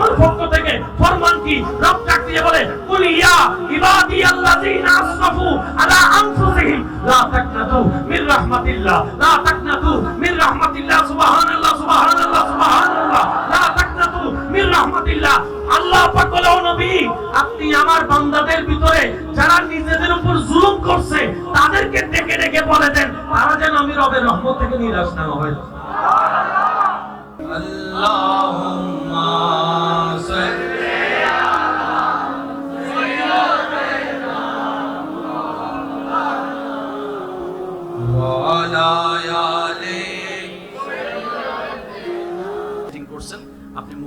আমার পক্ষ থেকে ফরমান কি? রব ডাক দিয়ে বলে, কুল ইয়া ইবাদি আল্লাযিনা আসরাফু আলা আনফুসিহিম, লা তাকনাতু মির রাহমাতিল্লাহ, লা তাকনাতু মির রাহমাতিল্লাহ, সুবহানাল্লাহ সুবহানাল্লাহ সুবহানাল্লাহ, লা তাকনাতু মির রাহমাতিল্লাহ। আল্লাহ পাক বলে, ও নবী, আপনি আমার বান্দাদের ভিতরে যারা নিজেদের উপর জুলুম করছে, তাদেরকে ডেকে ডেকে বলে দেন, তারা যেন আমি রবের রহমত থেকে নিরাশ না হয়। আল্লাহ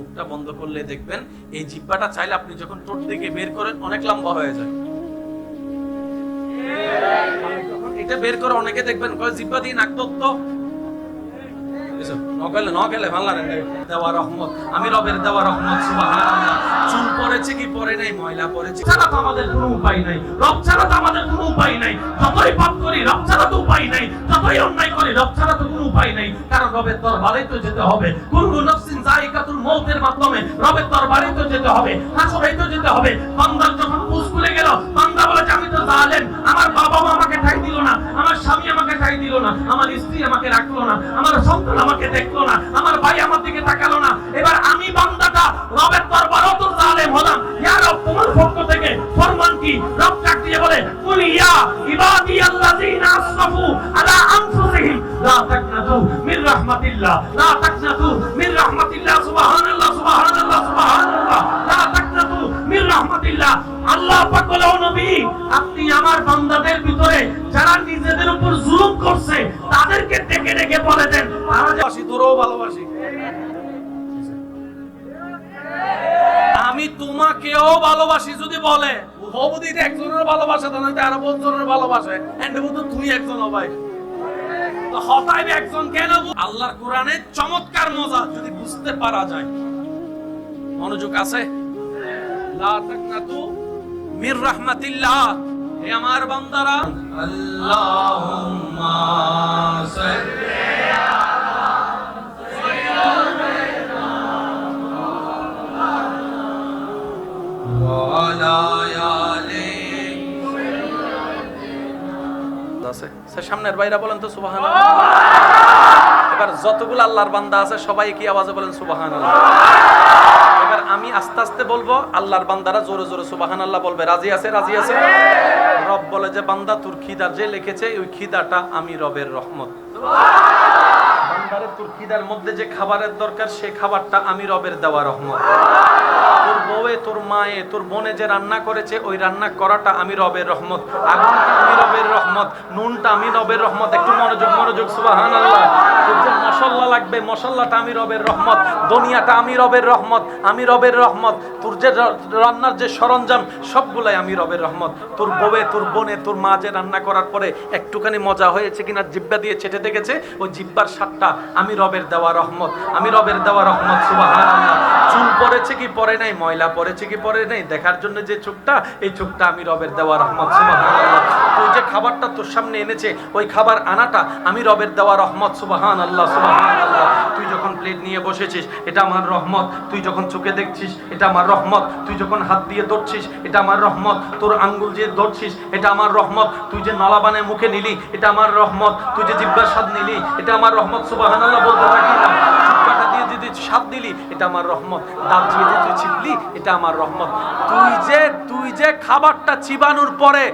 মুখটা বন্ধ করলে দেখবেন এই জিব্বাটা চাইলে আপনি যখন টোট থেকে বের করেন অনেক লম্বা হয়ে যায়। এটা বের করে অনেকে দেখবেন জিব্বা দিয়ে নাক তো লাগে দেওয়া রহমত। আমি রবের দেওয়া রহমত চুল কি নাই, ময়লা ছাড়া তো আমাদের কোনো উপায় নাই। রব ছাড়া তো আমাদের কোনো উপায় নাই। যতই পাপ করি, রব ছাড়া তো উপায় নাই। যতই অন্যায় করি, রব ছাড়া তো কোনো উপায় নাই। কারণ রবের দরবারে তো যেতে হবে। নফসিন মাধ্যমে রবের দরবারে তো যেতে হবে। হাসরে তো যেতে হবে। বান্দার যখন খুলে গেল, বান্দা বলে, আমি তো জালেম। আমার বাবা মা রাহমাতিল্লাহ। লা তাকনাতু মির রাহমাতিল্লাহ, সুবহানাল্লাহ সুবহানাল্লাহ সুবহানাল্লাহ। লা তাকনাতু মির রাহমাতিল্লাহ। আল্লাহ পাক বলে, ও নবী, আপনি আমার বান্দাদের ভিতরে যারা নিজেদের উপর জুলুম করছে, তাদেরকে ডেকে ডেকে বলে দেন যে ভালোবাসি আমি তোমাকেও ভালোবাসি যদি বলে একজনের ভালোবাসা তো নয়তো আরও ভালোবাসে। এন্ড বুধ তুই একজন ভাই। তো হতাইব একজন কেন আল্লাহর কোরআনে চমৎকার মজা, যদি বুঝতে পারা যায়। মনোযোগ আছে? লা তাকনাতু মির রাহমাতিল্লাহ। এ আমার বান্দারা। আল্লাহুম্মা সাল্লি আছে। স্যার, সামনের বাইরা বলেন তো সুবহানাল্লাহ। এবার যতগুলো আল্লাহর বান্দা আছে, সবাই কি আওয়াজে বলেন সুবহানাল্লাহ। এবার আমি আস্তে আস্তে বলব, আল্লাহর বান্দারা জোরে জোরে সুবহানাল্লাহ বলবে। রাজি আছে? রাজি আছে? রব বলে যে, বান্দা, তোর খিদার যে লিখেছে, ওই খিদাটা আমি রবের রহমত। বান্দারে তোর খিদার মধ্যে যে খাবারের দরকার, সে খাবারটা আমি রবের দেওয়া রহমত। বউয়ে তোর মায়ে, তোর বোনে যে রান্না করেছে, ওই রান্না করাটা আমি রবের রহমত। আগুনটা আমি রবের রহমত, নুনটা আমি রবের রহমত। একটু মনোযোগ মনোযোগ, সুবহানাল্লাহ। তোর যে মশলা লাগবে মশলাটা আমি রবের রহমত। দুনিয়াটা আমি রবের রহমত, আমি রবের রহমত। তোর যে রান্নার যে সরঞ্জাম, সবগুলাই আমি রবের রহমত। তোর বউয়ে, তোর বোনে, তোর মা যে রান্না করার পরে একটুখানি মজা হয়েছে কিনা, জিব্বা দিয়ে ছেটে দেখেছে, ওই জিব্বার স্বাদটা আমি রবের দেওয়া রহমত। আমি রবের দেওয়া রহমত, সুবহানাল্লাহ। চুল পড়েছে কি পরে নাই ময়লা পড়েছে কি পরে নাই? দেখার জন্য যে চোখটা, এই চোখটা আমি রবের দেওয়া রহমত। তুই যে খাবারটা তোর সামনে এনেছে, ওই খাবার আনাটা আমি রবের দেওয়া রহমত। সুবাহান আল্লাহ সুবাহান আল্লাহ তুই যখন প্লেট নিয়ে বসেছিস, এটা আমার রহমত। তুই যখন চোখে দেখছিস, এটা আমার রহমত। তুই যখন হাত দিয়ে ধরছিস, এটা আমার রহমত। তোর আঙ্গুল যে ধরছিস, এটা আমার রহমত। তুই যে নলা বানায় মুখে নিলি, এটা আমার রহমত। তুই যে জিব্বার স্বাদ নিলি, এটা আমার রহমত। সুবাহান আল্লাহ বলতে থাকি না। যদি স্বাদ দিলি, এটা আমার রহমত। দাঁত দিয়ে যে তুই এটা আমার রহমত। তুই যে তুই যে খাবারটা চিবানোর পরে